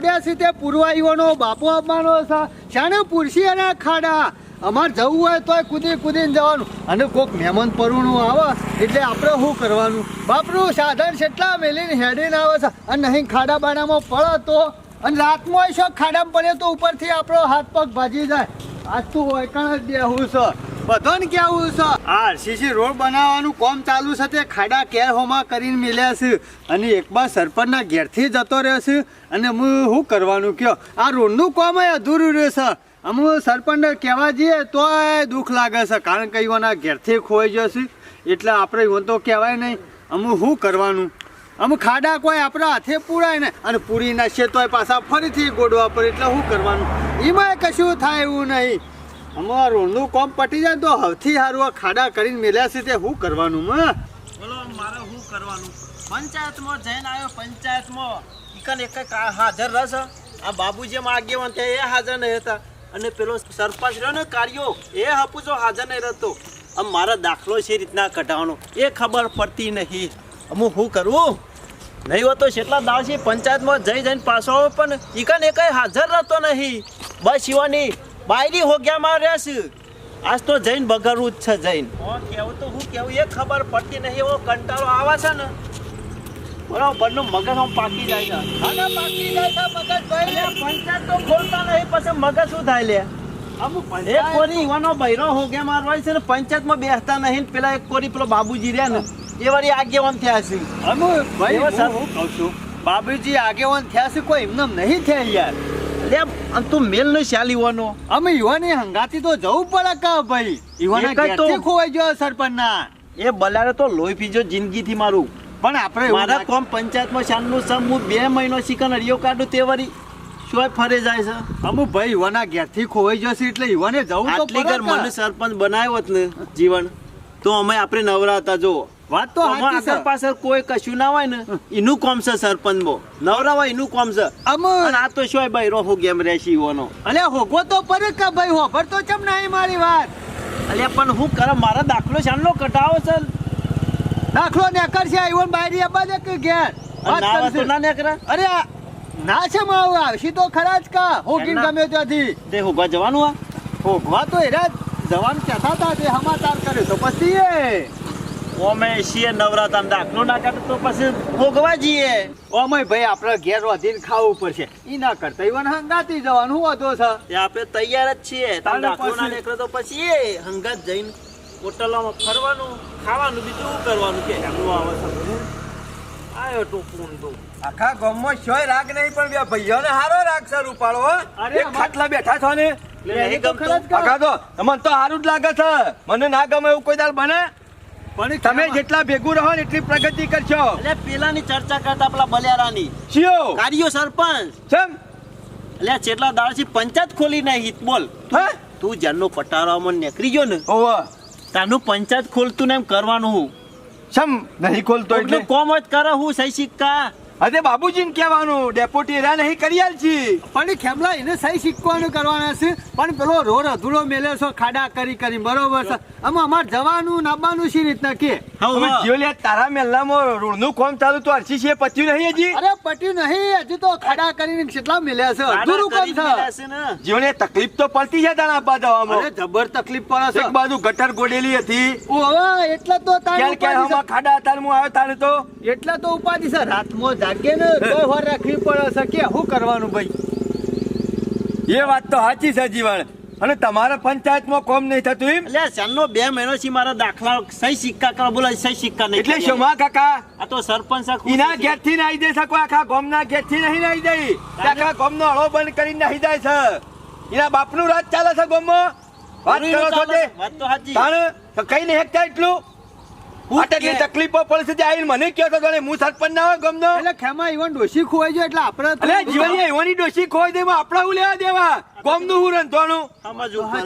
છે તે પૂર્વાઈઓનો બાપો આપવાનો છે. શાને પૂરસી અને ખાડા. અમારે જવું હોય તોય કૂદી કૂદીને જવાનું. અને કોઈક મહેમાન પરુણું આવે, એટલે આપણે શું કરવાનું? બાપરું સાધન કેટલા મેલીને હેડીને આવે છે. અને નહીં ખાડા બાડામાં પડે તો? અને રાતમાં શું ખાડામાં પડે તો ઉપરથી આપણો હાથ પગ ભાજી જાય. આજ તું હોય કણ જ દેવું છે. બધાને કેવું છે? આરસીસી રોડ બનાવવાનું કામ ચાલુ છે તે ખાડા કેર હોમાં કરીને મિલ્યા છે. અને એક બાર સરપંચના ઘેરથી જતો રહ્યો છે. અને હું શું કરવાનું કયો? આ રોડનું કામ અધૂરું રહેશે અમે સરપંચને કહેવા જઈએ તોય દુઃખ લાગે છે, કારણ કે ઈવોના ઘેરથી ખોઈ જશે એટલે આપણે ઈવન તો કહેવાય નહીં. અમે શું કરવાનું? અમે ખાડા કોઈ આપણા હાથે પૂરાય ને. અને પૂરી નાખીએ તોય પાછા ફરીથી ગોડવા પર એટલે શું કરવાનું? એમાંય કશું થાય એવું નહીં. અમારા રોડનું કોમ પટી જાય તો હવથી સારું આ ખાડા કરીને મેલ્યા છે તે શું કરવાનું, માં? બોલો, મારે શું કરવાનું? પંચાયતમાં જઈને આવ્યો, પંચાયતમાં. ઈકન એક હાજર રહેશે આ બાબુજી માં આગેવાન તે એ હાજર નહીં હતા અને પેલો સરપંચ રહ્યો ને, કાર્યો, એ હપુજો હાજર નહીં રહેતો. આમ મારા દાખલો છે રીતના કઢાવવાનો. એ ખબર પડતી નહીં. અમુક શું કરવું નહીં હોતો છેટલા દાવ છે પંચાયતમાં જઈ જઈને પાછો પણ ઈકન એ કઈ હાજર રહેતો નહીં. બસ શિવાની બાયરી હોગ્યામાં રહેશે આજ તો જૈન બગડવું જ છે જૈન. કેવું તો હું કેવું એ ખબર પડતી નહીં એવો કંટાળો આવે છે ને. બરાબરનું મગજ આમ પાકી જાય છે. ખાડા પાકી જાય છે મગજભાઈ. લે પંચાયત તો ખોલતા નહીં પછી મગજ શું થાય લે? અમુક એક કોરી ઈવાનો બૈરો હોગે મારવાય છે ને પંચાયતમાં બેસતા નહીં ને પેલા એક કોરી પેલો બાબુજી રહ્યા ને એ વાળી આગેવાન થયા છે. અમુ ભાઈ હું કહું છું? બાબુજી આગેવાન થયા છે કોઈ એમને નહીં થયા યાર. એટલે આમ તું મેલ ને શાલ ઈવાનો અમે યુવાની હંગાતી તો જવું પડે કા ભાઈ? યુવાના ઘેરથી ખોવાઈ ગયો સરપંચના. એ બલારે તો લોહી પીજો જિંદગીથી મારું. પણ આપણે મારા કોમ પંચાયતમાં શાનનું સમ હું બે મહિનો શીખન હરિયો કાઢું તે વરી શું ફરે જાય છે? અમુ ભાઈ યુવાના ઘેરથી ખોવાઈ જશે એટલે યુવાને જવું તો મને સરપંચ બનાવ્યો ને જીવન. તો અમે આપણે નવરા હતા જો વાત તો આગળ પાછળ કોઈ કશું ના હોય ને એનું કોમ છે સરપંચ બો નવરા હોય એનું કોમ છે. અમુ આ તો શું ભાઈ રોહો ગેમ રહેશી ઈવાનો અલે હોગો તો પર કા ભાઈ હોભર તો ચમ નહીં મારી વાત? અલ્યા પણ હું કરે મારા દાખલો શાનનો કટાવો છે. દાખલો ને કરશે યુવાન બાયરી અબા દે કે ઘેર. વાત તો ના નીકળે અરે ના છે માવ આવશી તો ખરા જ કા. હોગીન ગમે ત્યાંથી. તે હોગવા જવાનું આ? હોગવા તો એરા જવાનું કહેતા હતા તે સમાચાર કર્યો તો પછી એ. ઓમે છીએ નવરા દાખલો ના કાઢે તો પછી ભોગવા જઈએ. ઓમય ભાઈ આપણે ઘેર વધીને ખાવું પડશે ઈ ના કરતા. ઈવન હંગાતી જવાનું હું વાંધો છે? તે આપણે તૈયાર જ છીએ. તમે દાખલો ના નીકળે તો પછી એ હંગાત જઈને હોટલોમાં ફરવાનું ખાવાનું બીજું કરવાનું કે? એમનું આવે છે આયો તો. આખા ગામમાં શોય રાગ નહીં પણ બે ભાઈઓને હારો રાગ સર ઉપાડો અરે ખાટલા બેઠા છો ને. આખા તો તમને તો સારું જ લાગે છે. મને ના ગમે એવું કોઈ દાળ બને? પણ તમે જેટલા ભેગું રહો ને એટલી પ્રગતિ કરશો. એટલે પેલાની ચર્ચા કરતા પેલા બલિયારાની. શિયો. કાર્યો સરપંચ. કેમ એટલે જેટલા દાડથી પંચાયત ખોલી નહીં હિત બોલ. તું જન્નો પટારામાં નીકળી ગયો ને ઓવ તાનું પંચાયત ખોલતું ને એમ કરવાનું હું. ચમ નહીં ખોલતો એટલે? કોમ જ કરે હું સહી સિક્કા અરે બાબુજીને કહેવાનું ડેપોટી એરા નહીં કરી છી પણ ખેમલા એને સહી શીખવાનું કરવાના છે. પણ પેલો રોડ અધૂરો મેલ્યો છો ખાડા કરી કરી બરોબર છે. આમાં અમાર જવાનું નાબાનું શી રીતના કે? હવે. જીઓ લે તારા મેલ્લામાં રોડનું કોમ ચાલુ તો અરસી છે પત્યું નહીં હજી? અરે પત્યું નહીં હજુ તો ખાડા કરીને કેટલા મેલ્યા છે? અધૂરું કામ છે. છે ને. જીવને તકલીફ તો પડતી છે તારા આપવા અરે જબર તકલીફ પડે એક બાજુ ગટર ગોડેલી હતી. ઓ હવે એટલે તો તારે ખાડા તાર ને હું આવ્યો તારે તો? એટલા તો ઉપાધિ છે. રાતમાં જાગે ને તો વાર રાખવી પડે છે. કે શું કરવાનું ભાઈ? એ વાત તો સાચી છે જીવન અને તમારા પંચાયતમાં કોમ નહીં થતું એમ? એટલે બે મહિનો થી મારા દાખલા સહી સિક્કા કરો બોલા સહી સિક્કા નહીં એટલે. શોમા કાકા? આ તો સરપંચ એના. ઘેરથી નાહી દે શકો આખા ગામના ઘેરથી નહીં નાહી દઈ આખા ગામનો હળો બંધ કરીને નાઈ જાય છે. એના બાપનું રાજ ચાલે છે ગામમાં? વાત કરો છો તે? વાત તો સાચી કઈ નહીં હેકતા એટલું? આટલી તકલીફો પડશે જે આઈને મને કહો તો તને હું સરપંચ ના હોય ગમનો? એટલે ખેમા ઈવન ડોશી ખોવાઈ ગયો એટલે આપણે જીવન ઈવન ડોશી ખોવાઈ દેવા આપણે હું લેવા દેવા? ગોમનું હું રંધવાનું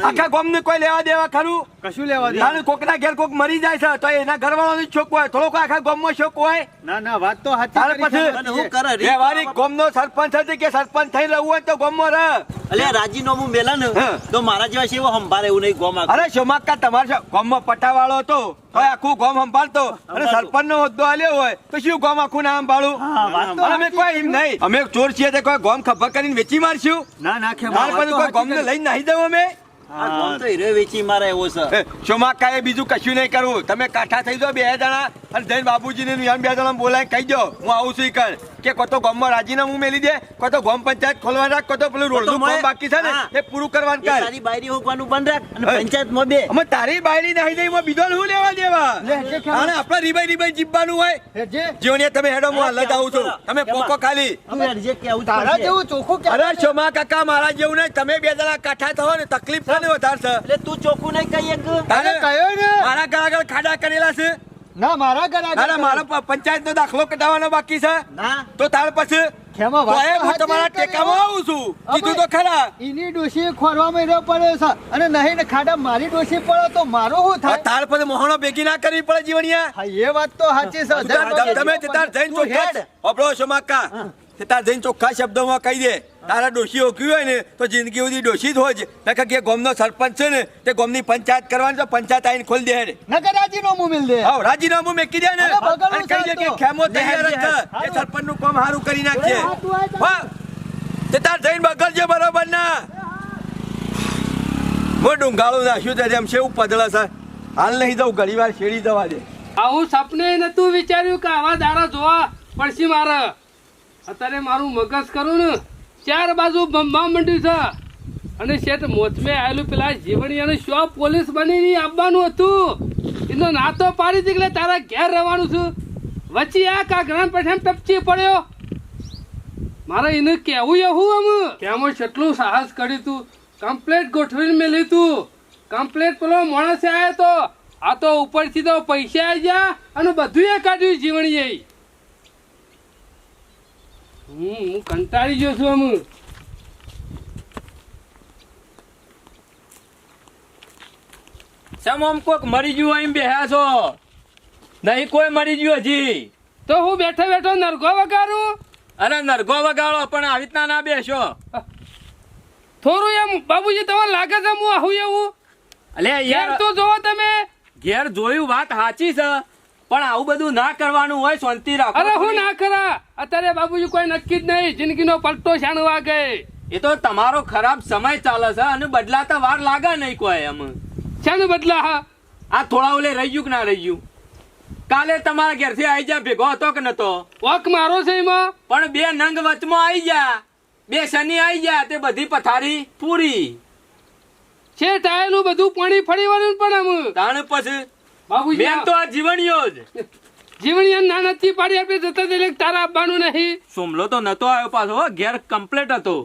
આખા ગોમને કોઈ લેવા દેવા ખરું? કશું લેવા દે. કોકના ઘેર કોક મરી જાય છે તો એના ઘરવાળાનો શોક હોય. થોડો આખા ગોમમાં શોક હોય. ના ના વાત તો સાચી પછી હું કરે વ્યવહારિક ગોમનો સરપંચ હતી કે સરપંચ થઈ રહેવું હોય તો ગોમમાં રહે. અલ્યા રાજીનામું મેલા ને તો મારા જેવા છે એવો સંભાળે એવું નહીં ગોમ અરે શોમાકા તમારે ગોમમાં પટાવાળો હતો તો આખું ગોમ સંભાળતો. અને સરપંચ નો હોદ્દો આલ્યો હોય તો શું ગોમ આખું ના સંભાળું? અમે કોઈ એમ નહીં. અમે ચોર છીએ તે કોઈ ગોમ ખભા કરીને વેચી મારશું? ના ના તો કોઈ ગોમને નાહી દઉં અમે? આ ગોમ તો હીરો વેચી મારે એવો છે. શોમાકા એ બીજું કશું નહીં કરવું તમે કાઠા થઈ જાઓ બે જણા અને જૈન બાબુજીને બે જણા બોલાય કહી દો. હું આવું છું કર કે કોતો ગામમાં રાજીનામું મેલી દે કોતો ગામ પંચાયત ખોલવા રાખ કોતો પેલું રોડનું કામ બાકી છે ને એ પૂરું કરવાનું કર તારી બાયરી હોકવાનું બંધ રાખ અને હે. પંચાયતમાં બે. અમે તારી બાયરી નાહી દઈ બીજો શું લેવા દેવા. અને આપણે રીબાઈ રીબાઈ જીબવાનું હોય. હે, જીવણીએ તમે હેડો હું હાલત આવું છું. તમે પોકો ખાલી. તારા જેવું ચોખ્ખું કે અરે શોમા કાકા મારા જેવું નહીં. તમે બે જણા કાઠા થો ને તકલીફ થાય વધારશે એટલે તું ચોખ્ખું નહીં કહીએ એક. તારે કયો ને. મારા ઘર આગળ ખાડા કરેલા છે. ના મારા ઘર આગળ ના મારા પંચાયત નો દાખલો કઢાવવાનો બાકી છે. ના. તો તાર પછી ખેમા, વાત હું તમારા ટેકામાં આવું છું. કીધું તો ખરા. ઈની ડોશી ખોરવામાં રહ્યો પડ્યો છે. અને નહીં ને ખાડા મારી ડોશી પડે તો મારો શું થાય? તાર પછી મોહણો ભેગી ના કરવી પડે જીવણિયા. હા, એ વાત તો સાચી છે. તમે તાર જઈને ચોખ્ખા તે તાર જઈને ચોખ્ખા શબ્દોમાં કહી દે. તારા ડોશી ઓક્યું હોય ને તો જિંદગી સુધી ડોશી જ હોય નકર કે ગોમનો સરપંચ છે ને તે ગોમની પંચાયત કરવાની તો પંચાયત આવીને ખોલી દે નકર રાજીનામું મિલ દે. હા રાજીનામું મેકી દે ને. અને કહી દે કે ખેમો તૈયાર જ એ સરપંચનું કામ સારું કરી અરે હા, તું તો. તે તાર જઈને બગડજે બરોબર ના. હું ડુંગાળું નાખ્યું તે જેમ છે એવું પધળે છે હાલ નહીં જવું ઘણી વાર શેરી જવા દે. આવું સપને નતું વિચાર્યું કે આવા દારા જોવા પડશે મારે. અત્યારે મારું મગજ કરું ને, ચાર બાજુ બંબા મંડ્યું છે. અને શેઠ મોચમે આવેલું પેલા જીવણીયાનું શો પોલીસ બની આવવાનું હતું? એનો નાતો પાડી એટલે તારા ઘેર રહેવાનું છું. વચ્ચે આ કાગરાન પેઠામ ટપચી પડ્યો. મારે એને કહેવું એવું આમ. કેમો કેટલું સાહસ કર્યું તું? કમ્પ્લેટ ગોઠવીને મેં તું કમ્પ્લેટ પેલો માણસે આવ્યો તો. આ તો ઉપરથી તો પૈસા આવી ગયા અને બધું એ કાઢ્યું જીવણીએ હું હું કંટાળી ગયો છું હું સમ કોક મરી ગયું એમ બેહ્યા છો? નહીં કોઈ મરી ગયું હજી. તો હું બેઠો બેઠો નરગો વગાડું? અરે નરગો વગાડો પણ આવી રીતના ના બેસો. થોડું એમ બાબુજી તમારે લાગે છે હું આવું એવું? અલે યાર યાર તો જોવો તમે. ઘેર જોયું વાત સાચી છે. પણ આવું બધું ના કરવાનું હોય શાંતિ રાખો. અરે હું ના કરા. અત્યારે બાબુજી કોઈ નક્કી જ નહીં. જિંદગીનો પલટો શાણ વાગે. એ તો તમારો ખરાબ સમય ચાલે છે અને બદલાતા વાર લાગે નહીં કોઈ એમ. શાનું બદલા આ થોડા ઓલે રહી ગયું કે ના રહી ગયું? કાલે તમારા ઘેરથી આવી જા ભેગો હતો કે નતો? વોક મારો છે એમાં. પણ બે નંગ વચમાં આવી જા બે શનિ આવી જા તે બધી પથારી પૂરી. છે ટાયલું બધું પાણી ફરી વળ્યું પણ આમ તાણ પછી બાબુજી મેન તો આ જીવણીઓ જ. જીવણીઓ ના નથી પાડી આપણે જતા એટલે તારા આપવાનું નહીં. સોમલો તો નતો આવ્યો પાછો હો, ઘેર કમ્પ્લેટ હતો.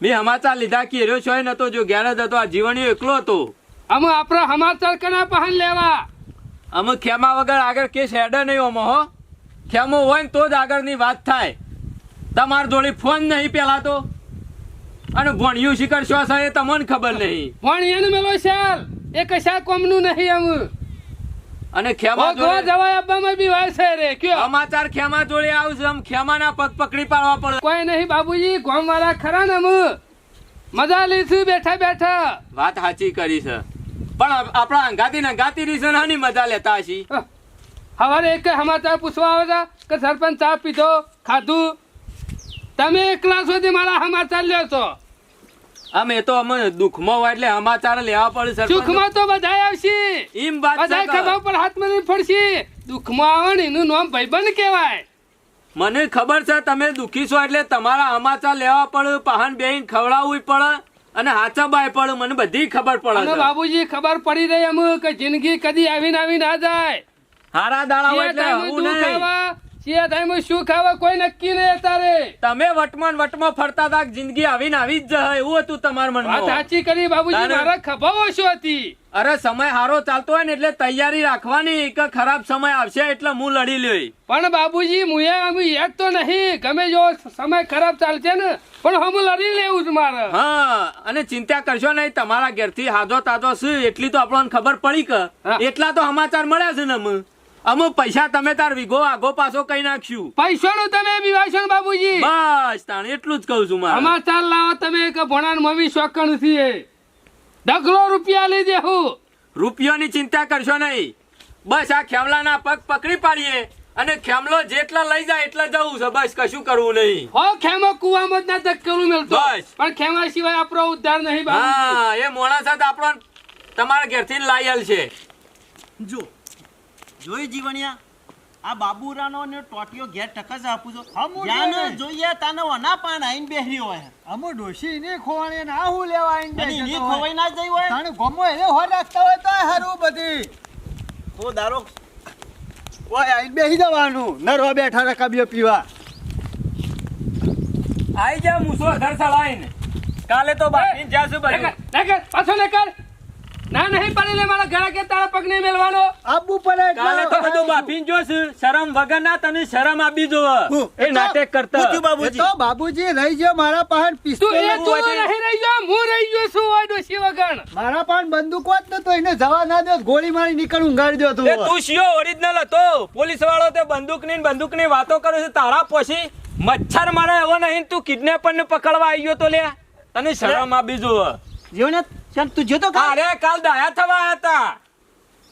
મેં સમાચાર લીધા કે એર્યો છો નતો જો ઘેર જ હતો આ જીવણીઓ એકલો હતો. અમે આપણા સમાચાર કના પહન લેવા? અમે ખેમા વગર આગળ કેસ હેડે નહીં ઓમો હો. ખેમો હોય ને તો જ આગળની વાત થાય. તમાર જોડે ફોન નહીં પેલા તો. અને ભણ્યું શિખર શ્વાસ એ તમને ખબર નહીં. ભણ્યું મેલો શાલ એ કશા કોમનું નહીં આમ અને ખેમા જવાય આપવામાં બી વાર છે રે કયો? સમાચાર ખેમા જોડે આવશે આમ ખેમાના પગ પકડી પાડવા પડે. કોઈ નહીં બાબુજી ગોમ વાળા ખરા ને મજા લઈશું બેઠા બેઠા. વાત સાચી કરી છે. પણ આપણા અંગાતી ને અંગાતી રીઝન નાની મજા લેતા હશી. હવારે એક સમાચાર પૂછવા આવે છે કે સરપંચ ચા પીધો ખાધું. તમે એકલા સુધી મારા સમાચાર લ્યો છો? અમે તો અમે દુઃખમાં હોય એટલે સમાચાર લેવા પડે. સુખમાં તો બધા આવશે. એમ વાત બધા ખભા ઉપર હાથ મારી પડશે દુઃખમાં આવે ને એનું નામ ભાઈબંધ કહેવાય. મને ખબર છે તમે દુઃખી છો એટલે તમારા સમાચાર લેવા પડે પહાન બેહીન ખવડાવવું પડે અને હાચા બાય પડે. મને બધી ખબર પડે બાબુજી ખબર પડી રહી અમુક. કે જિંદગી કદી આવીને આવી ના જાય. હારા દાડા હોય એટલે ટાઈમે હું દૂધ નહીં ખાવા શિયા ટાઈમે શું ખાવા કોઈ નક્કી નહીં અત્યારે તમે વટમાં વટમાં ફરતા હતા જિંદગી આવીને આવી જ જાય એવું હતું તમારા વાત સાચી કરી બાબુજી મારા ખભાઓ શું હતી. અરે સમય હારો ચાલતો હોય ને એટલે તૈયારી રાખવાની કે ખરાબ સમય આવશે એટલે હું લડી લ્યો પણ બાબુજી મુએ અમે યાદ તો નહીં ગમે જો સમય ખરાબ ચાલશે ને પણ હમ લડી લેવું જ મારે. હા અને ચિંતા કરશો નહીં તમારા ઘેરથી હાજો તાજો શું એટલી તો આપણને ખબર પડી કે એટલા તો સમાચાર મળ્યા છે ને અમુ. અમુક પૈસા તમે તાર વિગો આગો પાછો કઈ નાખશું પૈસાનું તમે બીવાશો ને બાબુજી બસ તાણ એટલું જ કહું છું મારે. ચાલ લાવો તમે કે ભણાન મમ્મી શોકણ છીએ. ઢગલો રૂપિયા લઈ દેહું રૂપિયોની ચિંતા કરશો નહીં. બસ આ ખેમલાના પગ પકડી પાડીએ અને ખેમલો જેટલા લઈ જાય એટલા જવું છે. બસ કશું કરવું નહીં. હો ખેમો કુવામાં જ ના ધક્કેલું મેલતો. બસ. પણ ખેમા સિવાય આપણો ઉદ્ધાર નહીં હા એ મોણા સાથે આપણો તમારા ઘેરથી લાયેલ છે. જો જોઈ જીવણિયા? આ બાબુરાનો ને ટોટિયો ઘેર ટકસ આપું છો. હમું જ્યાં જોઈએ તાને ઓના પાન આઈને બેહરી હોય. અમુ ડોશી ને ખોવાણી આ હું લેવા આઈને બેહરી બેઠો ખોવાઈ ના જઈ હોય? તાણે ગમો એને હો રાખતા હોય તો હારું બધી. તો દારો ઓય આઈને બેહી જવાનું. નરવા બેઠા રકાબીઓ પીવા. આઈ જા મુસો ઘર સળાઈને. કાલે તો બાકી જાસુ બધું પાછો પાછો લેકર ના નહીં પડી લે મારા ઘરે કે તારા પગ નહીં મેલવાનો. આબુ પડે કાલે તો બધું બાફીને જોશું. શરમ વગર ના તને શરમ આપી જો એ નાટક કરતા. પૂછ્યું બાબુજી. તો બાબુજી રહી ગયો મારા પાસે તું એ તું નહીં રહી ગયો હું રહી ગયો છું ઓય ડોસી વગર. મારા પાસે બંદૂક હોત ને તો એને જવા ના દે ગોળી મારી નીકળ ઉંગાડી દો તું એ તું શિયો ઓરિજિનલ હતો. પોલીસ વાળો તે બંદૂકની બંદૂકની વાતો કરે છે. તારા પછી મચ્છર મારે એવો નહીં તું કિડનેપર ને પકડવા આવી ગયો તો લે તને શરમ આપી જો જીવણિયા ચાલ તું જોતો કા અરે કાલ દાયા થવા આયા હતા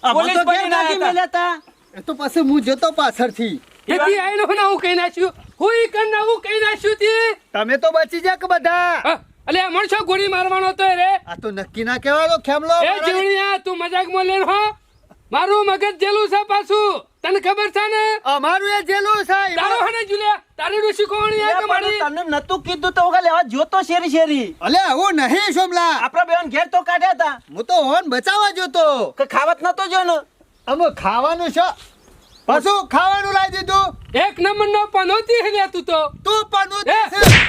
પોલીસ બની ના મેલ્યા તા. એ તો પછી હું જતો પાછળથી. એથી આઈને હું હું કહી નાખ્યું. હું ઈ કર ના હું કહી નાખ્યું તી. તમે તો બચી જા કે બધા અલે અમણ છો ગોળી મારવાનો તો રે. આ તો નક્કી ના કહેવાય તો ખેમલો એ જીવણિયા તું મજાકમાં લેન હો. મારું મગજ જેલું છે પાછું. તને ખબર છે ને? અમારું એ જેલું છે તારો હને જુલિયા? તારી ઋષિ કોણી છે? કે મારી તને નતું કીધું તો લેવા જોતો શેરી શેરી. અલે હું નહીં સોમલા આપણા બેન ઘેર તો કાઢ્યા હતા હું તો હોન બચાવવા જોતો. કે ખાવત નતો જો ને અમે ખાવાનું છે. પાછું ખાવાનું લાવી દીધું. એક નંબર નો પનોતી હે તું તો. તું પનોતી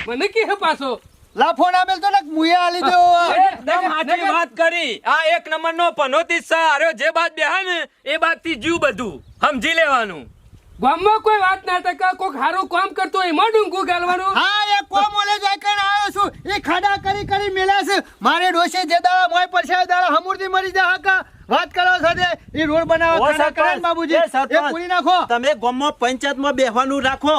મને કે હે પાછો. લા ફોન આપેલ તો ને મુએ આલી દો એકદમ સાચી વાત કરી. આ એક નંબર નો પનોતી છે જે બાદ બેહા ને એ બાદથી જીવ બધું. સમજી લેવાનું. ગામમાં કોઈ વાત ના ટકા કોઈ સારું કામ કરતો હોય એમાં ડુંગું ગાલવાનું? હા એ કોમ ઓલે જાય કણ આવ્યો છું એ ખાડા કરી કરી મેલ્યા છે. મારે ડોશે જે દાડા મોય પડશે એ દાડા હમુરથી મરી જા હકા વાત કરો સાથે એ રોડ બનાવો ખાડા કરે બાબુજી. એ પૂરી નાખો. તમે ગામમાં પંચાયતમાં બેહવાનું રાખો.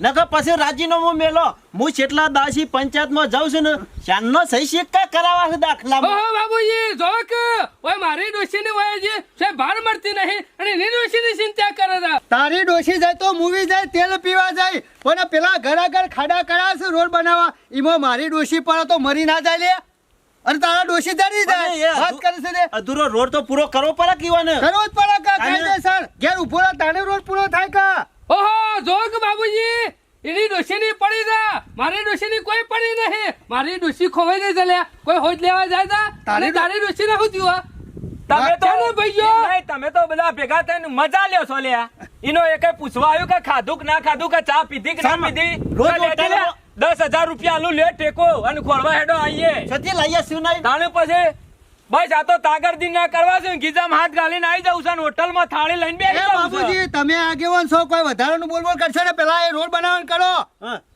નકર પછી રાજીનામું મેલો. હું છેટલા દાસી પંચાયતમાં જાઉં છું ને શાનનો સહી સિક્કા કરાવવા છે દાખલામાં. ઓહો બાબુજી જો કે ઓય મારી ડોશીની વય છે છે ભાર મળતી નહીં અને એની ડોશીની ચિંતા કરે છે. તારી ડોશી જાય તો મૂવી જાય તેલ પીવા જાય. પણ પેલા ઘર આગળ ખાડા કર્યા છે રોડ બનાવવા. એમાં મારી ડોશી પર તો મરી ના જાય લે. અને તારા ડોશી જડી જાય. વાત કરે છે ને અધૂરો રોડ તો પૂરો કરવો પડે કીવાને કરવો જ પડે કા કાયદેસર? ઘેર ઊભો તાણે રોડ પૂરો થાય કા? ઓહો જો કે બાબુજી એની ડોશીની પડી જા. મારી ડોશીની કોઈ પડી નહીં. મારી ડોશી ખોવાઈ ગઈ ચાલ્યા કોઈ હોજ લેવા જાય તા? તારી તારી ડોશી ના હોતી હોય તમે તો ભાઈઓ. નહીં, તમે તો બધા ભેગા થઈને મજા લ્યો છો લ્યા. એનો એક પૂછવા આવ્યું કે ખાધું કે ના ખાધું કે ચા પીધી કે ના પીધી? દસ હજાર રૂપિયા આલુ લે ટેકો અને ખોળવા હેડો આઈએ. છતી લઈએ શું નહીં તાણે પછી બસ આ તો તાગરદી ના કરવા છે ગીજામ હાથ ગાલીને આવી જાઉં છે હોટલમાં થાળી લઈને બેસી જાવ બાપુજી તમે આગેવાન છો કોઈ વધારાનું બોલ બોલ કરશો ને પેલા એ રોડ બનાવવાનું કરો.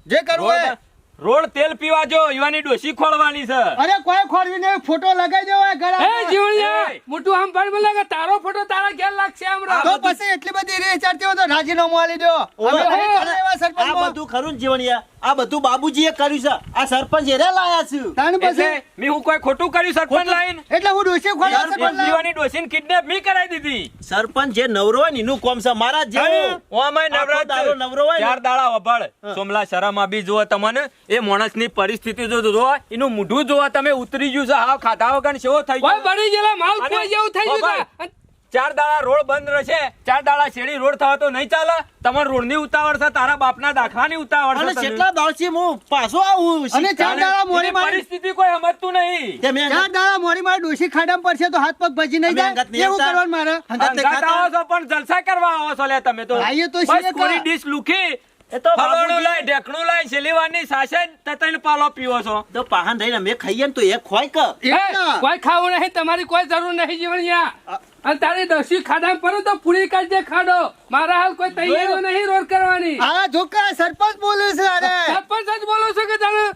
જે કરવું હોય. રોડ તેલ પીવા જો યુવાની ડોસી ખોળવાની છે. અરે કોઈ ખોળવી નહીં ફોટો લગાઈ દેવો એ એ. જીવણિયા મોટું આમ પણ બોલે કે તારો ફોટો તારા ઘેર લાગશે હમણાં તો પછી એટલી બધી રે ચાલતી હોય તો રાજીનામું આલી દો. અમે. નહીં આ બધું ખરું જીવણિયા આ બધું બાબુજીએ કર્યું છે. આ સરપંચ એરે લાયા છું. તાણ પછી? મે હું કોઈ ખોટું કર્યું સરપંચ લાઈન? એટલે હું ડોસી ખોરવા સરપંચ લાવ્યો. ડોસીન કિડનેપ મી કરાવી દીધી. સરપંચ જે નવરો હોય ને એનું કોમ છે. મારા જેવું. ઓમાય નવરો તારો નવરો હોય. ચાર દાડા વભળ સોમલા શરમ આબી જો તમને. એ માણસની પરિસ્થિતિ જો જુઓ એનું મોઢું જોવા તમે ઉતરી ગયું છે. હાવ ખાધા વગર શેવો થઈ ગયો. બળી ગયેલા માલ ખોઈ જેવું થઈ ગયું ચાર દાડા રોડ બંધ રહેશે. ચાર દાડા શેરી રોડ થવા તો નહીં ચાલે. તમારે રોડની ઉતાવળ છે તારા બાપના દાખલાની ઉતાવળ છે. કેટલા દાડથી હું પાછો આવું અને ચાર દાડા મોરી મારી પરિસ્થિતિ કોઈ સમજતું નહીં. ચાર દાડા મોરી મારી ડોસી ખાડામાં પડશે તો હાથ પગ ભજી નહીં જાય? એવું કરવાનું મારે? અંગત આવો છો પણ જલસા કરવા આવો છો લે તમે તો. આઈએ તો કોરી ડીશ લુખી. એ તો ફલોણું લાય ઢેકણું લાય શેલીવારની સાસે તતઈને પાલો પીવો છો. તો પાહન રહીને અમે ખાઈએ ને તો એ ખોય કે? એ, કોઈ ખાવું નહીં તમારી કોઈ જરૂર નહીં જીવણિયા અને તારી ડોશી ખાડા પર તો પૂરી કાઢજે ખાડો. મારા હાલ કોઈ તૈયારીઓ નહીં રોડ કરવાની. આ જોકા સરપંચ બોલે છે અરે. સરપંચ જ બોલો છો કે તને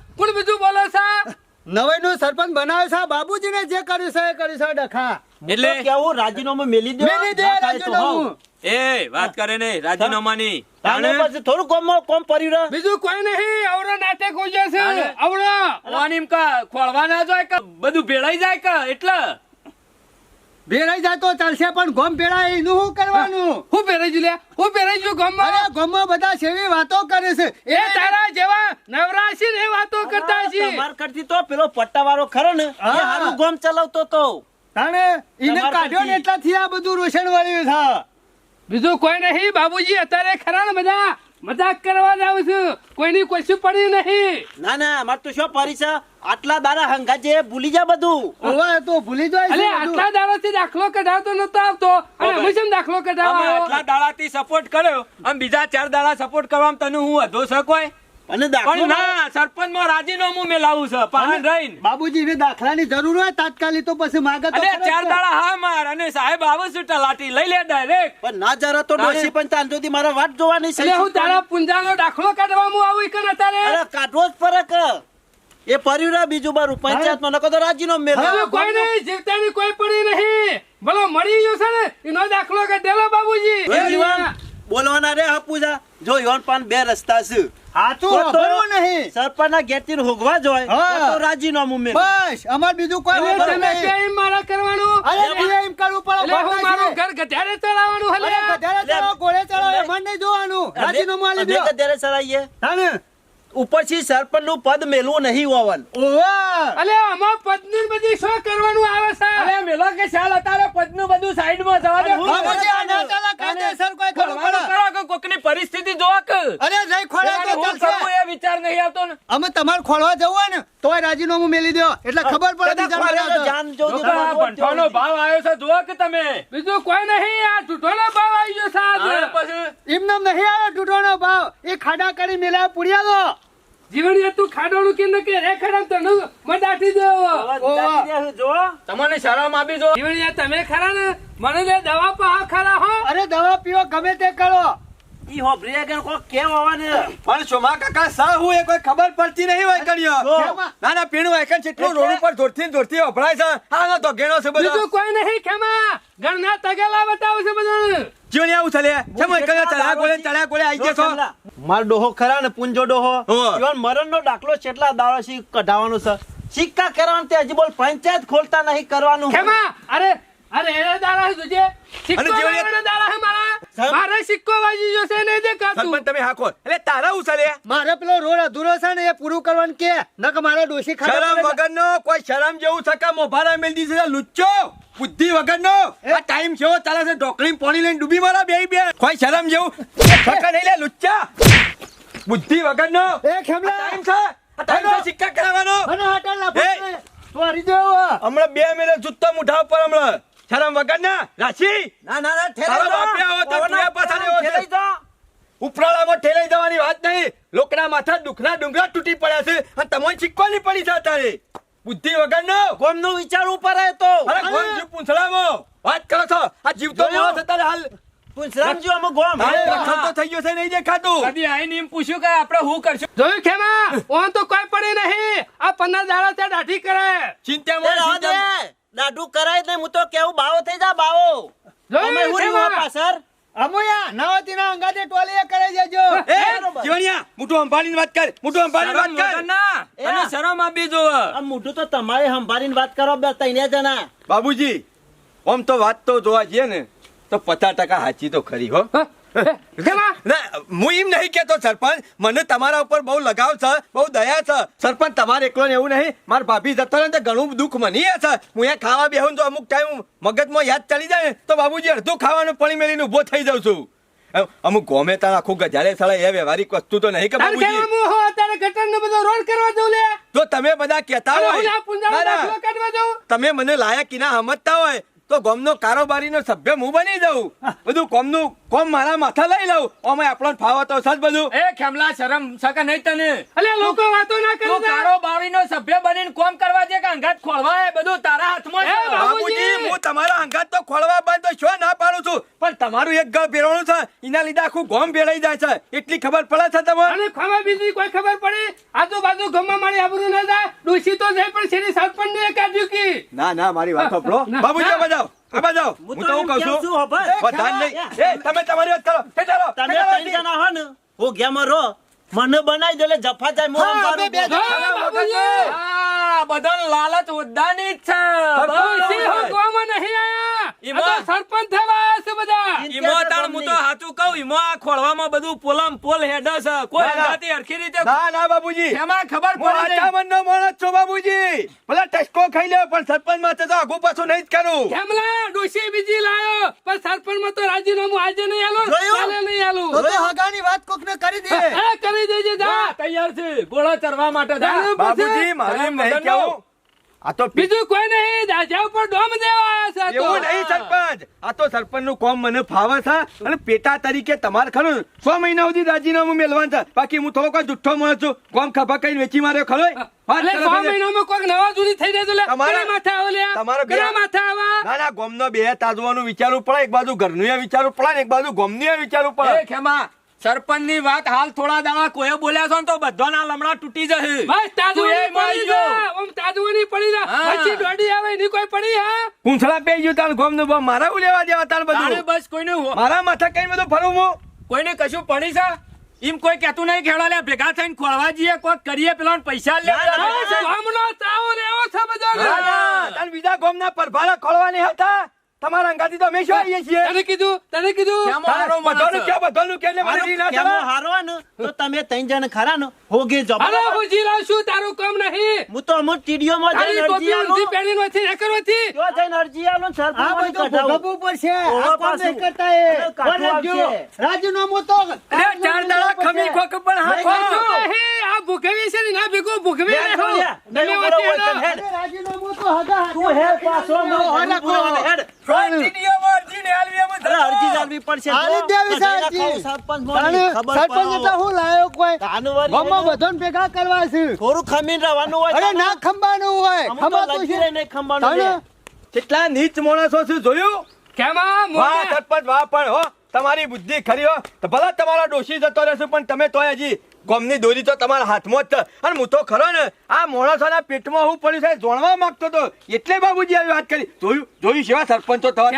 નવાઈનું સરપંચ બનાવે છે બાબુજીને જે કર્યું છે એ કર્યું છે ડખા. એટલે કેવું રાજીનામું મેલી દે. મેલી દે ના રાજીનામું. એ વાત કરે ને રાજીનામાની. તાણે? પછી થોડું કોમ કોમ પરી રહ્યો. બીજું કોઈ નહીં આવડો નાટક હોય છે. તાણે? વાનીમ કા ખોળવા ના જાય કે? બધું ભેળાઈ જાય કે એટલે? ભેરાઈ જાય તો ચાલશે પણ ગોમ ભેરાય એનું શું કરવાનું? હું ભેરાઈ લે હું ભેરાઈ જુ ગોમ અરે ગોમ બધા સેવી વાતો કરે છે. એ તારા જેવા નવરાશી ને વાતો કરતા છે તમાર કરતી તો પેલો પટ્ટાવાળો ખરો ને એ હારું ગોમ ચલાવતો તો. તાણે ઈને કાઢ્યો ને એટલા એટલાથી આ બધું રોશન વાળ્યું છે. બીજું કોઈ નહીં બાબુજી અત્યારે ખરા ને બધા? મજાક કરવા જાવ છું. કોઈની કશું પડી નહીં. ના ના અમાર તો શું પરી છે? આટલા દાડા હંગા જે ભૂલી જા બધું. ઓવા તો ભૂલી જાય અલે આટલા બધું. થી દાખલો કઢાવતો નતો આવતો. અને. હું કેમ દાખલો અમે કઢાવવા આટલા આવ્યો? દાડાથી સપોર્ટ કર્યો. આમ બીજા ચાર દાડા સપોર્ટ કરવામાં તને હું અધો શકોય અને દાખલો પણ ના સરપંચમાં રાજીનામું મેં લાવું છે પાન રહીન. બાબુજી ને દાખલાની જરૂર હોય તાત્કાલિક તો પછી માગે તો અરે ચાર ને. દાડા હા માર અને સાહેબ આવે છે તલાટી લઈ લે ડાયરેક્ટ પણ ના જરા તો ડોસી પણ તાન સુધી મારા વાત જોવાની છે. હું તારા પુંજાનો દાખલો કાઢવામાં આવું કે અત્યારે? અરે કાઢવો જ ફરક. એ પર્યું રે બીજું બારું પંચાયતમાં નકો તો રાજીનો મેલ. હવે કોઈ નહીં જીવતાની કોઈ પડી નહીં. ભલો મળી ગયો છે ને એનો દાખલો કાઢેલો બાબુજી. એ જીવન બોલવાના રે હપુજા. જો યોન પાન બે રસ્તા છે. હાચું વાપરવું નહીં. સરપંચના ગેટથી હોગવા જોય તો તો રાજીનામું મેલ. બસ અમાર બીજું કોઈ તમે નહીં. કેમ મારા કરવાનું? અરે બીજા એમ કરવું પડે હું મારું ઘર ગધારે ચલાવવાનું અરે હલે ગધેડા ચલાવો, ઘોડે ચલાવો, એમાં નહીં જોવાનું. રાજીનામું આલી દ્યો. ચલાઈએ હા તાને. ઉપરથી સરપંચનું પદ મેલવું નહીં હોવાનું અલે આમાં પત્ની બધી શું કરવાનું આવે છે? અરે મેલો કે ચાલ અત્યારે પદનું બધું સાઈડમાં જવા દે. હું બાબુજી, આ ના કાયદેસર કોઈ કરવું કરો કે કોકની પરિસ્થિતિ જોવા કે? અરે જઈ ખોળે તો હું કરવું એ વિચાર નહીં આવતો ને. અમે તમારે ખોળવા જવું હોય ને તોય રાજીનામું મેલી દો. એટલે ખબર પડે બીજા જાન જો ભાવ આવ્યો છે જોવા કે તમે. બીજું કોઈ નહીં આ ઢૂંઢોનો ભાવ આવી ગયો એમને નહીં આવે તૂટોનો ભાવ. એ ખાડા કરી મેલા પુડિયા દો જીવન તું ખાડોનું કે ન કે રે ખરાબ તને મડાટી દેવો. જો તમને શરમ આપી જો. જીવન તમે ખરા ને મને દવા પા ખરા હો. અરે દવા પીવો ગમે તે કરો. ઈ હો બ્રેગર કો કેમ આવવાને? પણ સોમા કાકા સા હું એ કોઈ ખબર પડતી નહીં હોય કણ્યો. ના ના પીણું વાયકન જેટલું રોડ ઉપર જોરથી ને જોરથી વપરાય છે હા ના તો ઘેણો છે બધો. બીજું કોઈ નહીં ખેમા ગણના તગેલા બતાવ છે બધું જીવન આવું થલે કેમ કણ્યો ચડા ગોળે ચડા ગોળે આઈ જશો માર ડોહો ખરા ને પુંજો ડોહો. જીવન ઈવન મરણ નો દાખલો કેટલા દાડા થી કઢાવવાનો છે. સિક્કા કરવાનું તે હજી બોલ પંચાયત ખોલતા નહીં કરવાનું. ખેમા અરે અરે એને દાડા જોજે સિક્કો અને જીવન એ- વાળાનો દાડા હે મારા? મારે સિક્કો વાજી જશે ને દેખાતું. સરપંચ તમે હાકો. એટલે તારા હું મારે પેલો રોડ અધૂરો છે ને એ પૂરું કરવાનું કે? નક મારે ડોશી શરમ વગરનો કોઈ શરમ જેવું છે કે મોભારા મેલ દીસે છે? લુચ્ચો બુદ્ધિ વગરનો. આ ટાઈમ છે તારા છે? ઢોકળી પાણી લઈને ડૂબી મારા બે બે. કોઈ શરમ જેવું? સકા નહીં લે લુચ્ચા. બુદ્ધિ વગરનો. એ ખેમલા. ટાઈમ છે? આ ટાઈમ છે સિક્કા કરાવવાનો અને હાટલ ના તો હરી દેવો હમણાં બે મિનિટ જૂતો મુઠા ઉપર હમણાં. શરમ વગર ના રાશી? ના ના ના તારો બાપ આવો તો તું એ પાછા લેવો ઠેલાઈ. ઉપરાળામાં ઠેલાઈ જવાની વાત નહીં. લોકના માથા દુખના ડુંગરા તૂટી પડ્યા છે. અને તમને શીખવાની પડી છે તારે બુદ્ધિ વગરનો ગોમનું વિચાર ઉપર આવે તો. અરે ગોમ જીવ પૂંછડામાં વાત કરો છો. આ જીવતો? માણસ અત્યારે હાલ. પુંછરામજી અમે ગોમ. હાલ હા. રખડતો થઈ ગયો છે નહીં દેખાતું. કદી આઈ એમ પૂછ્યું કે આપણે શું કરશું? જોયું ખેમા ઓન તો કોઈ પડી નહીં. આ પંદર દાડા ત્યાં દાઢી કરે. ચિંતા દે. ચિંતામાં. દાઢું કરાય જ નહીં હું તો કેવું બાવો થઈ જા બાવો. અમે ઉરી વાપા સર અમુયા નવતીના અંગાતે ટોલીએ કરે જજો. એ જીવણિયા મોટું અંબાણીની વાત કર મોટું અંબાણીની વાત કર. ના. તને આ. શરમ આપી જો. આ મોઢું તો તમારે સંભાળીને વાત કરો બે તઈને જણા. બાબુજી આમ તો વાત તો જોવા જઈએ ને તો પચાસ ટકા સાચી તો ખરી હો. હા? હું એમ નહીં કેતો સરપંચ મને તમારા ઉપર બહુ લગાવ છે બહુ દયા છે. સરપંચ તમારે એકલો એવું નહીં. મારા ભાભી જતો ને ઘણું દુઃખ મને છે. હું અહીંયા ખાવા બેહું તો અમુક ટાઈમ મગજમાં યાદ ચડી જાય તો બાબુજી અડધું ખાવાનું પડી મેલીને ઊભો થઈ જાઉં છું. અમુક ગોમે તાર આખું ગજારે સાળા એ વ્યવહારિક વસ્તુ તો નહીં કે તાર બાબુજી. હું? ગટરનો બધો રોડ કરવા દઉં લે. જો તમે બધા કહેતા હોય. તમે મને લાયક ના સમજતા હોય તો ગોમનો કારોબારીનો સભ્ય હું બની જાઉં. બધું ગોમનું કોમ મારા માથા લઈ લઉં? અમે આપણો ફાવો તો સજ બધું એ ખેમલા શરમ સકે નહીં તને. અલે લોકો વાતો ના તું કરતા કારોબારીનો સભ્ય બનીને કોમ કરવા છે કે અંગાત ખોળવા એ બધું તારા હાથમાં છે. બાબુ- બાબુજી! હું તમારા અંગાત તો ખોળવા બંધ તો શું ના પાડું છું. પણ તમારું એક ગળ ભેરવાનું છે એના લીધે આખું ગોમ ભેળાઈ જાય છે. એટલી ખબર પડે છે તમને? અને ખબર બીજી કોઈ ખબર પડી? આજુબાજુ ગમમાં મારી આબરૂ ના જાય. દોષી તો જાય પણ શેરી સરપંચનું આદ્યું ના ના મારી વાત સાંભળો. બાબુજી ના. આ જાઓ. હું તો હું કહું છું. વધારે નહીં એ તમે તમારી વાત કરો. તમે ત્રણ જણા હો ને. હું ગેમર રહો. મને બનાવી દે જફા જાય મોં મારું બે બોલ. હા, બાબુજી! આ બધાને લાલચ ઉદ્દાની જ છે. ડોશી બરાબર. નહીં આયા. આ સરપંચ થવા આયા છે બધા. ઈમો તાણ હું તો સાચું કહું ઈમો આ ખોળવામાં બધું પોલમ પોલ હેડે છે. કોઈ ના, ના. હરખી રીતે ના ના બાબુજી એમાં ખબર પડી માણસ છું બાબુજી ભલે ટસકો ખાઈ લે પણ સરપંચ માટે તો આગુ પાછું નહીં જ કરું. કેમલા? ડોશી બીજી લાયો. પણ સરપંચમાં તો રાજીનામું આજે નહીં આલું. જોયું? કાલે નહીં આલું. તો હગાની વાત કોકને કરી દે. એ જજે જા. જા, તૈયાર છે. ગોળા ચરવા માટે બાબુજી મારું એમ નહીં. કેવું આ તો બીજું કોઈ નહીં દાજા ઉપર ડોમ દેવા આયા છે તો. એવું નહીં સરપંચ. આ તો સરપંચનું કોમ મને ફાવે છે. અને પેટા તરીકે તમારે ખરું છ મહિના સુધી રાજીનામું મેળવાનું છે. બાકી હું થોડો કોઈ જુઠ્ઠો માણસ છું. કોમ ખભા કઈ વેચી માર્યો ખરો આવો? બે- માથે આવા? ના ના ગોમનો બે તાજવાનું વિચારવું પડે. એક બાજુ ઘરનું એ વિચારવું પડે એક બાજુ ગોમનું વિચારવું પડે. ખેમા સરપંચની વાત હાલ થોડા દાડા કોઈ બોલ્યા છો તો તો બધાના લમડા તૂટી જશે. બસ તાજવાની પડી મારી જા. ઓમ તાજવાની પડી જા. પછી દોડી આવે એની કોઈ પડી હા? પૂંછડા પે ગયું તાર ગોમનું મારા હું લેવા દેવા તાર બધું? બસ કોઈ નું મારા માથા કઈ બધું ફરું હું? કોઈને કશું પડી છે? એમ કોઈ કેતું નહીં ખેડા લે ભેગા થઈને ખોળવા જઈએ કોક કરીએ પેલા પૈસા લે. ગામનો તાવો લેવો છે બધાને. ના, ના, બીજા ગોમના પરભારા ખોળવા નહીં હતા? તમારા અંગાથી તો અમે શું આવીએ છીએ તને કીધું તને કીધું તારો બધાનું ક્યાં બધાનું કે એટલે મને ઈ ના ચાલે. હારો ને તો તમે ત્રણ જણ ખરા ને હોગે જાઓ. અરે હું જી લાવું છું, તારું કામ નહીં હું તો અમુક ટીડીઓમાં માં જઈને અરજી આલું. ઊંધી પહેરીને નથી, નકર કરવાથી જો જઈને અરજી આલું સર આ બધો. ભોગવવું પડશે આ કામ. નહીં કરતા એ કોને જો? તો અરે ચાર દાડા ખમી ખોક પણ હા ખો. કશું આ ભૂખવી છે ને ના ભેગું ભૂખવી. હેડ, તમે. અરે રાજીનામું તો હગા તું હેડ પાછો, નો. હેડ. ભેગા કરવા છે. થોડું ખમીને રહેવાનું હોય અરે ના ખંબાનું હોય. છે. કેટલા નીચ માણસો છે જોયું? કેમ? વાહ સરપંચ વાહ પણ હો તમારી બુદ્ધિ ખરી હો. તો ભલે તમારા ડોશી જતો રહેશે પણ તમે તોય હજી ગોમની દોરી તો તમારા હાથમાં જ છે. અને હું તો ખરો ને આ મોણસોના પેટમાં હું પડ્યું છે જોણવા માંગતો હતો એટલે બાબુજી આવી વાત કરી. જોયું જોયું સેવા સરપંચો થવા.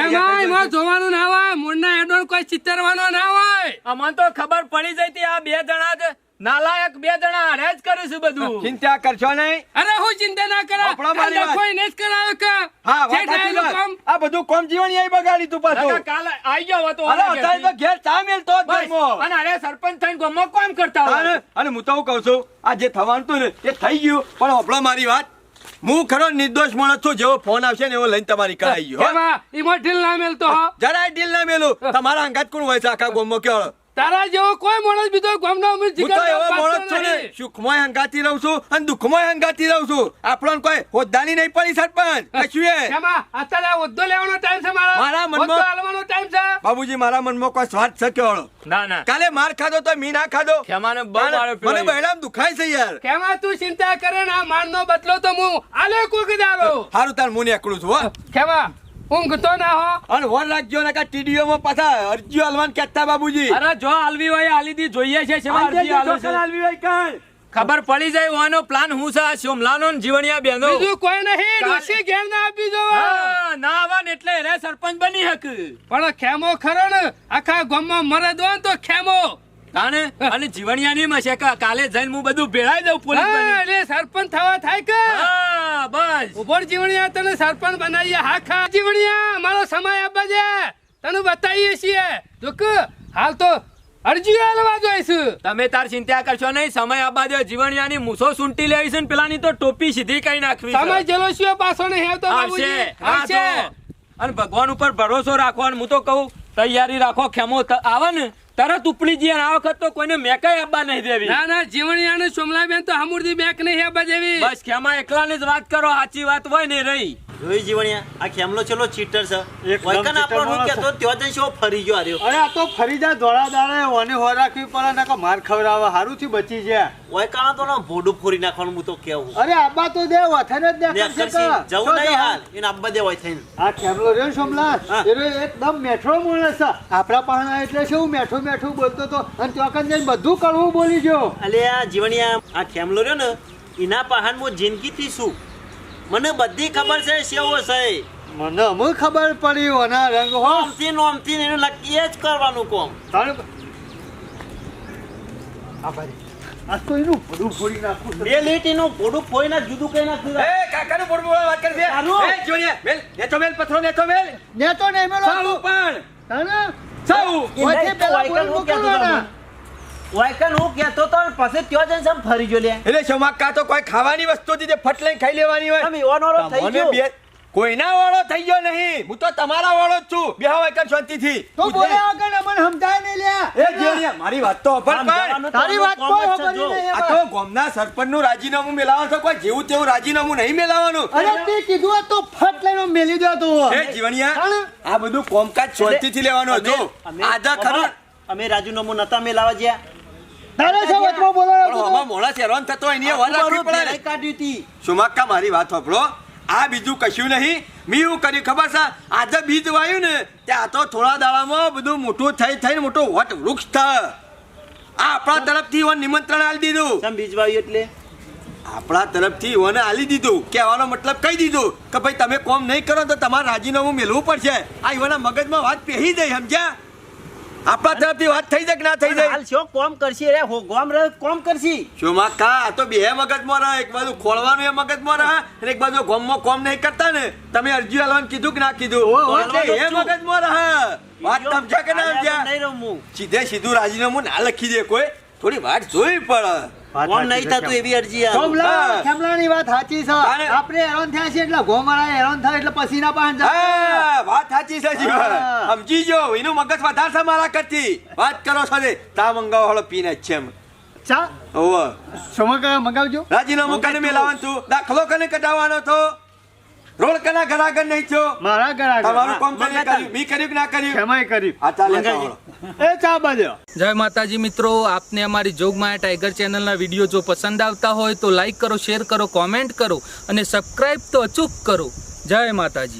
જોવાનું ના હોય? મૂળના હેડોન કોઈ ચિતરવાનો ના હોય? અમને તો ખબર પડી જઈ હતી આ બે જણા જ. નાલાયક બે જણા હારે જ કરીશું બધું. ચિંતા કરશો નહીં. અરે હું ચિંતા ના કરા. આપણો કોઈ નેસ કરાયો કે. હા વાત સાચી વાત. આ બધું કોમ જીવન અહીં બગાડી તું પાછો. કાલે આઈ જાવ તો અરે અત્યારે તો ઘેર ચા મેલતો જ બસ. અને અરે સરપંચ થઈને ગમો કોમ કરતા હોય. અને હું તો કહું છું આ જે થવાનું હતું ને એ થઈ ગયું. પણ હોભળો મારી વાત હું ખરો નિર્દોષ માણસ છું જેવો ફોન આવશે ને એવો લઈને તમારી કરાઈ ગયો. એમાં ઢીલ ના મેલતો હો. જરાય ઢીલ ના મેલું. તમારા અંગાત કોણ હોય છે આખા ગોમો કયો? તારા જેવો કોઈ માણસ બીજો ગામનો અમીર હું તો એવો માણસ છું ને સુખમય હંગાતી રહું છું અને દુઃખમાં હંગાતી રહું છું. આપણને કોઈ હોદ્દાની નહીં પડી સરપંચ. કશું એ અત્યારે હોદ્દો લેવાનો ટાઈમ છે મારા. મારા મનમાં- હોદ્દો ટાઈમ છે. બાબુજી મારા મનમાં કોઈ સ્વાદ છે કેવડો ના ના. કાલે માર ખાધો તો મી ના ખાધો. ખેમાને બહુ મને. બહેરામ દુખાય છે યાર. કેમાં તું ચિંતા કરે ના મારનો બદલો તો હું આલે કોક દારો હારું તાર મુને એકડું છું હો. કેમાં ઊંઘતો ના હો. અને વર રાખજો ને ટીડીઓ માં પાછા અરજીઓ હલવાન કેતા બાબુજી. અરે જો આલવી હોય હાલી દી જોઈએ છે શેમાં અરજી છે? હાલવી હોય કાંઈ. ખબર પડી જાય વાનો પ્લાન હું છે? સોમલાનો ને જીવણિયા બેનો. બીજું કોઈ નહીં ડોશી ઘેર ના આપી દો. હા, ના આવા ને એટલે રે સરપંચ બની હક. પણ ખેમો ખરો ને આખા ગામમાં મરે દો ને તો ખેમો. તાણે? અને જીવણિયાની મશે કા? કાલે જઈને હું બધું ભેળાઈ દઉં પોલીસ એટલે સરપંચ થવા થાય કે? બસ. ઉભોર જીવણિયા તને સરપંચ બનાવીએ હાખા. જીવણિયા મારો સમય આપવા છે. તને બતાવીએ છીએ. જોક હાલ તો અરજી આલવા જોઈશું. તમે તાર ચિંતા કરશો નહીં સમય આપવા દો જીવણિયાની મૂછો સુંટી લેવી છે ને પેલાની તો ટોપી સીધી કઈ નાખવી સમય જેલો છે પાછો નહીં આવતો આવશે અને ભગવાન ઉપર ભરોસો રાખવાનો હું તો કહું તૈયારી રાખો ખેમો આવે ને. તરત ઉપડી જઈએ આ વખત તો કોઈને મેકાય આપવા નહીં દેવી. ના ના જીવણિયા અને સોમલાબેન તો હમુરદી બેક નહીં આપવા દેવી. બસ ખેમા એકલાની જ વાત કરો સાચી વાત હોય નહીં. રહી જોઈ જીવણિયા આ ખેમલો છેલો ચીટર છે. વૈકન આપણો માણસ કહેતો ત્યાં જઈને શો ફરી ગયો આર્યો અરે આ તો ફરી જાય ધોળા દાડે ઓને હો રાખવી પડે ને કે માર ખવડાવે હારું થી બચી જાય વૈકન તો ના ભોડું ફોડી નાખવાનું હું તો કેવું અરે આબા તો દે વથને જ દેખાડશે કે. જવું નહીં? હાલ. એને આબ્બા દેવાય થઈને. આ ખેમલો રહ્યો સોમલા સોમલાલ એકદમ મેઠો માણસ છે. આપણા પાહણા એટલે શું? મેઠું મેઠું બોલતો તો. અને કન જઈને બધું કડવું બોલી ગયો. અલે આ જીવણિયા આ ખેમલો રહ્યો ને એના જિંદગી જિંદગીથી શું? મને બધી ખબર છે સેવો છે. મને અમુક ખબર પડી ઓના રંગ હો. નોમથી નોમથી એને નક્કી જ કરવાનું કોમ. તારે આભારી ભાઈ આ તો એનું બધું ફોડી નાખું બે લીટ એનું ભોડું ફોઈ ના જુદું કઈ નાખું એ કાકાનું બોલ બોલ વાત કરી દે તારું? એ જોઈને મેલ પથરો નેચો મેલ. ને મેલો. પણ પેલા બોલ મોકલવાના. વાયકન હું કહેતો તો પછી ત્યાં જઈને સમ ફરી ગયો લે. એટલે શમાકા તો કોઈ ખાવાની વસ્તુ હતી તે ફટ લઈને ખાઈ લેવાની હોય? તમે એવાનો થઈ ગયો. બે કોઈના વાળો થઈ ગયો નહીં. હું તો તમારા વાળો જ છું. બેહો એકર શાંતિથી. તો બોલ્યા વગર અમને સમજાય નહીં લ્યા. એ જીવણિયા, મારી વાત તો પણ તારી વાત કોઈ ખબર નહીં આ તો ગામના સરપંચનું રાજીનામું મેલાવાનું છે. કોઈ જેવું તેવું રાજીનામું નહીં મેલાવાનું. અરે તે કીધું તો ફટ લઈને મેલી દો તો. એ જીવણિયા આ બધું કોમકાજ શાંતિથી લેવાનું હતું આજે ખરું. અમે રાજીનામું નતા મેલાવા જ્યાં. તારે છે વચમાં પણ બોલાવ્યો આમાં મોડા થતો એની વાર રાખવી પડે. ને. હતી. સુમાક્કા મારી વાત સાંભળો આ બીજું કશું નહીં. મેં એવું કર્યું ખબર છે? આજે બીજ વાયું ને ત્યાં તો થોડા દાડામાં બધું મોટું થઈ થઈને મોટું વટ વૃક્ષ થાય આ આપણા તરફથી ઈવન નિમંત્રણ આલી દીધું. સમ બીજવાયું એટલે? આપણા તરફથી ઈવોને આલી દીધું. કહેવાનો મતલબ કહી દીધું કે ભાઈ તમે કોમ નહીં કરો તો તમારે રાજીનામું મેળવું પડશે. આ ઈવોના મગજમાં વાત પહેરી દઈ સમજ્યા? આપણા તરફથી વાત થઈ જાય કે ના થઈ જાય? હાલ શું કોમ કરશી? રે હો ગોમ રે કોમ કરશી? શોમાકા આ તો બે મગજમાં રહે. એક બાજુ ખોળવાનું એ મગજમાં રહે અને એક બાજુ ગોમમાં કોમ નહીં કરતા ને. તમે અરજી આલવાનું કીધું કે ના કીધું? એટલે એ મગજમાં રહે. વાત સમજ્યા કે ના સમજ્યા? સીધે સીધું રાજીનામું ના લખી દે કોઈ. થોડી વાત જોવી પડે. કોમ નહીં થતું એવી અરજી. ખેમલાની વાત સાચી છે. આપણે હેરાન થયા છીએ એટલે ગોમરા હેરાન થાય એટલે પસીના પાન વાત સાચી છે. સમજી જો એનું મગજ વધારે છે મારા કરતી. વાત કરો છો ને તા મંગાવો હળો પીને જ છે એમ. ચા? ઓવે સમકા મંગાવજો? રાજીનામું કને મેલાવાનું છું દાખલો કને કઢાવવાનો તો? રોડ કના ઘર આગળ નહીં થયો. મારા ઘર આગળ. તમારું કામ કને કર્યું મી કર્યું કે ના કર્યું? ખેમાઈ કર્યું. આ ચાલે. એ ચા બાજુ. જય માતાજી મિત્રો આપને અમારી જોગમાયા ટાઈગર ચેનલના વીડિયો જો પસંદ આવતા હોય તો લાઈક કરો શેર કરો કોમેન્ટ કરો અને સબસ્ક્રાઇબ તો અચૂક કરો. જય માતાજી.